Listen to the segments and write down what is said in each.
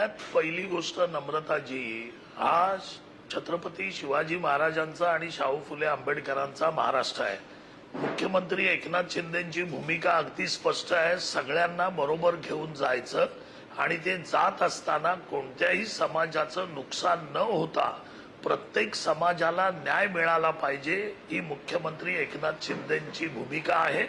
सगळ्यात पहिली गोष्ट नम्रताजी हा छत्रपती शिवाजी महाराजांचा आणि शाहू फुले आंबेडकरांचा महाराष्ट्र आहे. मुख्यमंत्री एकनाथ शिंदेची भूमिका अगदी स्पष्ट आहे. सगळ्यांना बरोबर घेऊन जायचं आणि ते जात असताना कोणत्याही समाजाचं नुकसान न होता प्रत्येक समाजाला न्याय मिळाला पाहिजे ही मुख्यमंत्री एकनाथ शिंदेची भूमिका आहे.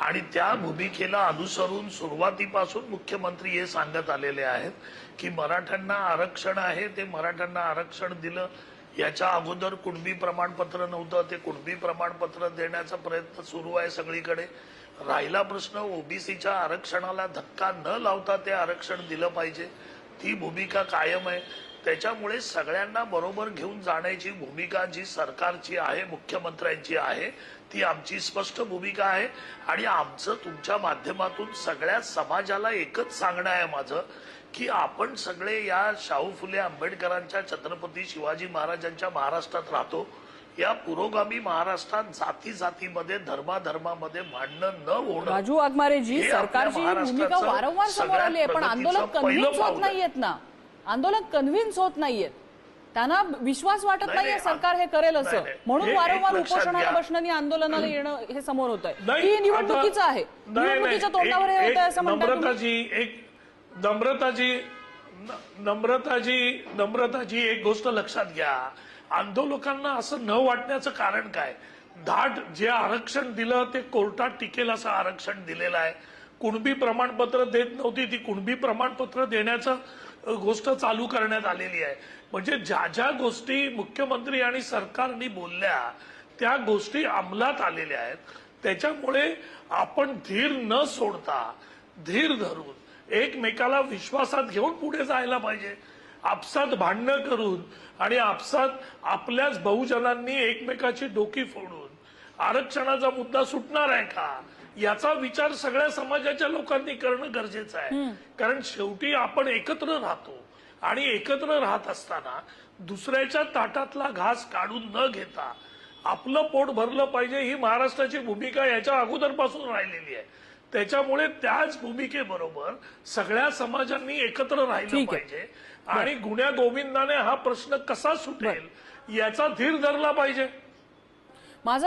आणि त्या भूमिकेला अनुसरून सुरुवातीपासून मुख्यमंत्री हे सांगत आलेले आहेत की मराठ्यांना आरक्षण आहे ते मराठ्यांना आरक्षण दिलं. याच्या अगोदर कुणबी प्रमाणपत्र नव्हतं ते कुणबी प्रमाणपत्र देण्याचा प्रयत्न सुरू आहे सगळीकडे. राहिला प्रश्न ओबीसीच्या आरक्षणाला धक्का न लावता ते आरक्षण दिलं पाहिजे. ती भूमिका कायम आहे. त्याच्यामुळे सगळ्यांना बरोबर घेऊन जाण्याची भूमिका जी सरकारची आहे मुख्यमंत्र्यांची आहे ती आमची स्पष्ट भूमिका आहे. आणि आमचं तुमच्या माध्यमातून सगळ्या समाजाला एकच सांगणं आहे माझं की आपण सगळे या शाहू फुले आंबेडकरांच्या छत्रपती शिवाजी महाराजांच्या महाराष्ट्रात राहतो. या पुरोगामी महाराष्ट्रात जाती जातीमध्ये धर्माधर्मामध्ये भांडणं न होणं राजू आपल्या सरकारची भूमिका वारंवार समोर आली आहे पण पहिलं कन्व्हिन्स होत. नाहीयेत ना? आंदोलक कन्व्हिन्स होत नाहीयेत. त्यांना विश्वास वाटत नाही, नाहीये नाही, सरकार हे करेल असं. म्हणून वारंवार उपोषणाला घ्या. बसणं आणि आंदोलनाला येणं हे समोर होत आहे ही निवडणुकीचं आहे. निवडणुकीच्या तोंडावर हे होत आहे असं म्हणतात एक नम्रताजी नम्रताजी नम्रताजी एक गोष्ट लक्षात घ्या. आंदोलकांना असं न वाटण्याचं कारण काय? धाट जे आरक्षण दिलं ते कोर्टात टिकेल असं आरक्षण दिलेलं आहे. कुणबी प्रमाणपत्र देत नव्हती ती कुणबी प्रमाणपत्र देण्याचं गोष्ट चालू करण्यात आलेली आहे. म्हणजे ज्या ज्या गोष्टी मुख्यमंत्री आणि सरकारनी बोलल्या त्या गोष्टी अंमलात आलेल्या आहेत. त्याच्यामुळे आपण धीर न सोडता धीर धरून एकमेकाला विश्वासात घेऊन पुढे जायला पाहिजे. आपसात भांडणं करून आणि आपसात आपल्याच बहुजनांनी एकमेकाची डोकी फोडून आरक्षणाचा मुद्दा सुटणार आहे का? याचा विचार सगळ्या समाजाच्या लोकांनी करणं गरजेचं आहे. कारण शेवटी आपण एकत्र राहतो आणि एकत्र राहत असताना दुसऱ्याच्या ताटातला घास काढून न घेता आपलं पोट भरलं पाहिजे ही महाराष्ट्राची भूमिका याच्या अगोदरपासून राहिलेली आहे. त्याच्यामुळे त्याच भूमिकेबरोबर सगळ्या समाजांनी एकत्र राहिलं. पाहिजे. आणि गुन्ह्या गोविंदाने हा प्रश्न कसा सुटेल याचा धीर धरला पाहिजे. माझं